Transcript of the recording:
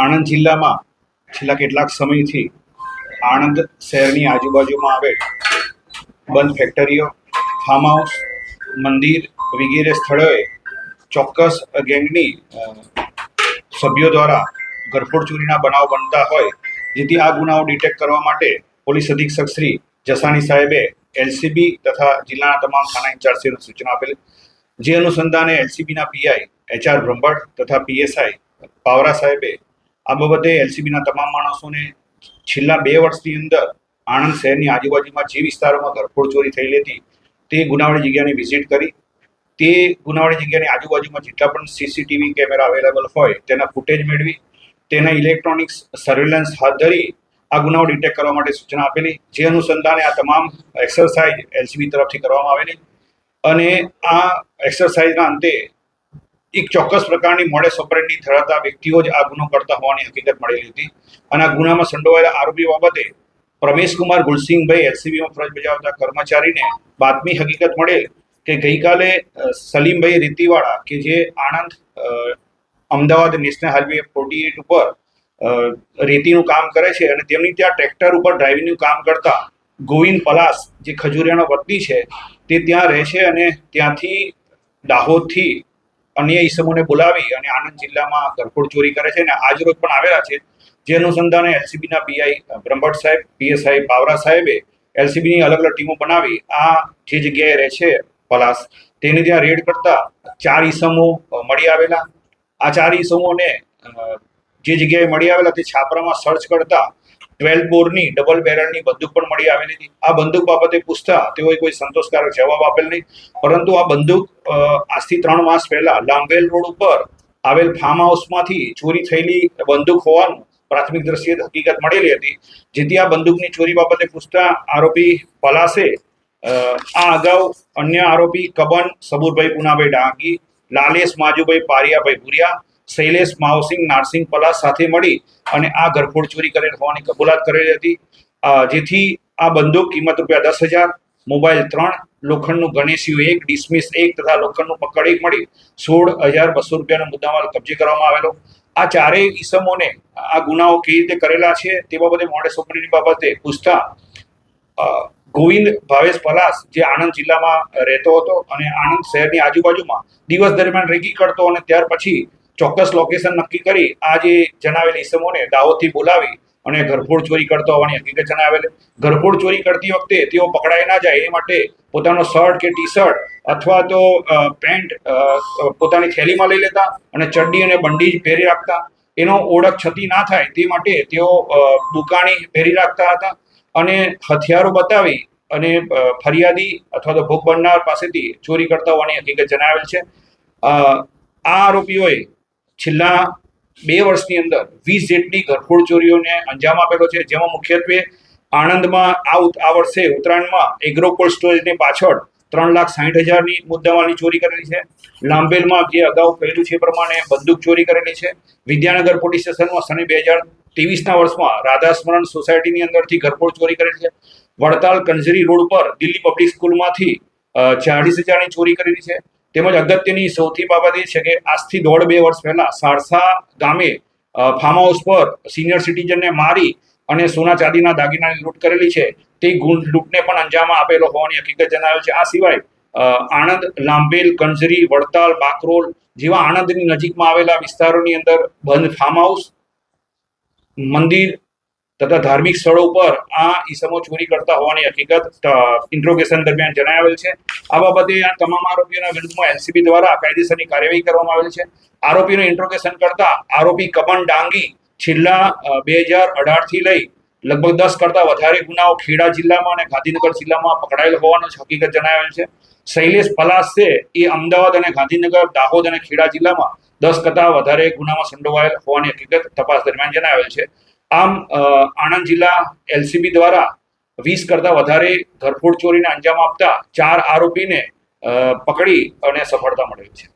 આણંદ જિલ્લામાં છેલ્લા કેટલાક સમયથી આણંદ શહેરની આજુબાજુમાં આવેલ બંધ ફેક્ટરીઓ ફાર્મ હાઉસ મંદિર વગેરે સ્થળોએ ચોક્કસ ગેંગની સભ્યો દ્વારા ઘરફોડ ચોરીના બનાવ બનતા હોય, જેથી આ ગુનાઓ ડિટેક્ટ કરવા માટે પોલીસ અધિક્ષક શ્રી જસાણી સાહેબે એલસીબી તથા જિલ્લાના તમામ થાના ઇન્ચાર્જશ્રીને સૂચના આપેલી. જે અનુસંધાને એલસીબીના પીઆઈ એચઆર બ્રહ્મભટ્ટ તથા પીએસઆઈ પાવરા સાહેબે આ બાબતે એલસીબીના તમામ માણસોને છેલ્લા બે વર્ષની અંદર આણંદ શહેરની આજુબાજુમાં જે વિસ્તારોમાં ધરપોડ ચોરી થયેલી હતી તે ગુનાવાળી જગ્યાની વિઝિટ કરી. તે ગુનાવાળી જગ્યાની આજુબાજુમાં જેટલા પણ સીસીટીવી કેમેરા અવેલેબલ હોય, તેના ફૂટેજ મેળવી, તેના ઇલેક્ટ્રોનિક્સ સર્વેલન્સ હાથ ધરી આ ગુનાઓ ડિટેક્ટ કરવા માટે સૂચના આપેલી, જે અનુસંધાને આ તમામ એક્સરસાઇઝ એલસીબી તરફથી કરવામાં આવેલી. અને આ એક્સરસાઇઝના અંતે એક ચોક્કસ પ્રકારની મોડે ઓપરેન્ડી ધરાવતા વ્યક્તિઓ જ આ ગુનો કરતા હોવાની હકીકત મળેલી હતી. અને આ ગુનામાં સંડોવાયેલા આરોપી બાબતે પ્રમેશકુમાર ગુલસિંહભાઈ એલસીબીમાં ફરજ બજાવતા કર્મચારીને બાતમી હકીકત મળેલ કે ગઈકાલે સલીમભાઈ રીતિવાળા કે જે Anand Ahmedabad national highway forty eight ઉપર રેતીનું કામ કરે છે અને તેમની ત્યાં ટ્રેક્ટર ઉપર ડ્રાઇવિંગનું કામ કરતા ગોવિંદ પલાસ, જે ખજુરિયાનો વતની છે, તે ત્યાં રહે છે અને ત્યાંથી દાહોદથી અન્ય ઈસમોને બોલાવી અને આણંદ જિલ્લામાં ધરપોડ ચોરી કરે છે અને આજ રોજ પણ આવેલા છે. જે અનુસંધાને એલસીબીના પીઆઈ બ્રહ્મભટ્ટ સાહેબ, પીએસઆઈ પાવરા સાહેબે એલસીબીની અલગ અલગ ટીમો બનાવી આ જે જગ્યાએ રહે છે પલાસ, તેને ત્યાં રેડ કરતા ચાર ઈસમો મળી આવેલા. આ ચાર ઈસમોને જે જગ્યાએ મળી આવેલા તે છાપરામાં સર્ચ કરતા ટ્વેલ્વ બોરની ડબલ બેરલની બંદૂક પણ મળી આવેલી હતી. આ બંદૂક બાબતે પૂછતા તેઓએ કોઈ સંતોષકારક જવાબ આપેલ નહીં. પરંતુ આ બંદૂક આજથી ત્રણ માસ પહેલા લાંબેલ રોડ ઉપર આવેલ ફાર્મ હાઉસમાંથી ચોરી થયેલી બંદૂક હોવાનું પ્રાથમિક દ્રષ્ટિએ હકીકત મળેલી હતી. જેથી આ બંદૂકની ચોરી બાબતે પૂછતા આરોપી પલાસે આ અગાઉ અન્ય આરોપી કબન, સબુરભાઈ પુનાભાઈ ડાંગી, લાલેશ માજુભાઈ પારિયાભાઈ ભુરિયા શૈલેષ, માવસિંહ નારસિંગ પલાસ સાથે મળી અને આ ઘરફોડ ચોરી કરેલ હોવાની કબૂલાત કરેલી હતી. જેથી આ બંદૂક કિંમત રૂપિયા દસ હજાર, મોબાઈલ ત્રણ, લોખંડનું ગણેશિયું એક, ડિસમિસ એક તથા લોખંડનું પકડ એક મળી સોળ હજાર બસો રૂપિયાનો મુદ્દામાલ કબજે કરવામાં આવેલો. આ ચારેય ઈસમોને આ ગુનાઓ કેવી રીતે કરેલા છે તે બાબતે મોડે ઓપરેન્ડી બાબતે પૂછતા ગોવિંદ ભાવેશ પલાસ જે આણંદ જિલ્લામાં રહેતો હતો અને આણંદ શહેરની આજુબાજુમાં દિવસ દરમિયાન રેગી કરતો અને ત્યાર પછી ચોક્કસ લોકેશન નક્કી કરી આ જે જણાવેલ ઈસમોને દાવોથી બોલાવી અને ઘરફોડ ચોરી કરતો હોવાની હકીકત જણાવેલ. ઘરફોડ ચોરી કરતી વખતે તેઓ પકડાઈ ના જાય એ માટે પોતાનો શર્ટ કે ટી શર્ટ અથવા તો પેન્ટ પોતાની થેલીમાં લઈ લેતા અને ચડ્ડી અને બંડી પહેરી રાખતા. એનો ઓળખ છતી ના થાય તે માટે તેઓ દુકાની પહેરી રાખતા હતા અને હથિયારો બતાવી અને ફરિયાદી અથવા તો ભોગ બનનાર પાસેથી ચોરી કરતા હોવાની હકીકત જણાવેલ છે. આ આરોપીઓએ છેલ્લા બે વર્ષની અંદર વીસ જેટલી ઘરફોડ ચોરીઓને અંજામ આપેલો છે, જેમાં મુખ્યત્વે આણંદમાં આ આ વર્ષે ઉત્તરાયણમાં એગ્રો કોલ્ડ સ્ટોરેજની પાછળ ત્રણ લાખ સાઠ હજારની મુદ્દામાલની ચોરી કરેલી છે. લાંબેલમાં જે અગાઉ કહેલું છે પ્રમાણે બંદૂક ચોરી કરેલી છે. વિદ્યાનગર પોલીસ સ્ટેશનમાં સને બે હજાર ત્રેવીસના વર્ષમાં રાધાસ્મરણ સોસાયટીની અંદરથી ઘરફોડ ચોરી કરેલી છે. વડતાલ કંજરી રોડ પર દિલ્હી પબ્લિક સ્કૂલમાંથી ચાળીસ હજારની ચોરી કરેલી છે. તેમજ અગત્યની સૌથી બાબત એ છે કે આજથી દોઢ બે વર્ષ પહેલા સારસા ગામે ફાર્મ હાઉસ પર સિનિયર સિટીઝનને મારી અને સોના ચાંદીના દાગીનાની લૂંટ કરેલી છે. તે ગુણ લૂંટને પણ અંજામ આપેલો હોવાની હકીકત જણાવેલ છે. આ સિવાય આણંદ, લાંબેલ, કંજરી, વડતાલ, બાકરોલ જેવા આણંદની નજીકમાં આવેલા વિસ્તારોની અંદર બંધ ફાર્મ હાઉસ મંદિર તથા ધાર્મિક સ્થળો ઉપર આ ઈસમો ચોરી કરતા હોવાની હકીકત ઇન્ટ્રોગેશન દરમિયાન જણાવેલ છે. આ બાબતે આ તમામ આરોપીઓના વિરુદ્ધમાં એલસીબી દ્વારા કાયદેસરની કાર્યવાહી કરવામાં આવેલ છે. આરોપીનું ઇન્ટ્રોગેશન કરતા આરોપી કબન ડાંગી છેલ્લા બે હજાર અઢારથી લઈ લગભગ દસ કરતા વધારે ગુનાઓ ખેડા જિલ્લામાં અને ગાંધીનગર જિલ્લામાં પકડાયેલ હોવાનો હકીકત જણાવેલ છે. શૈલેષ પલાસ છે એ અમદાવાદ અને ગાંધીનગર, દાહોદ અને ખેડા જિલ્લામાં દસ કરતા વધારે ગુનામાં સંડોવાયેલ હોવાની હકીકત તપાસ દરમિયાન જણાવેલ છે. આમ આણંદ જિલ્લા એલસીબી દ્વારા વીસ કરતા વધારે ઘરફોડ ચોરીને અંજામ આપતા ચાર આરોપીને પકડી અને સફળતા મળેલ છે.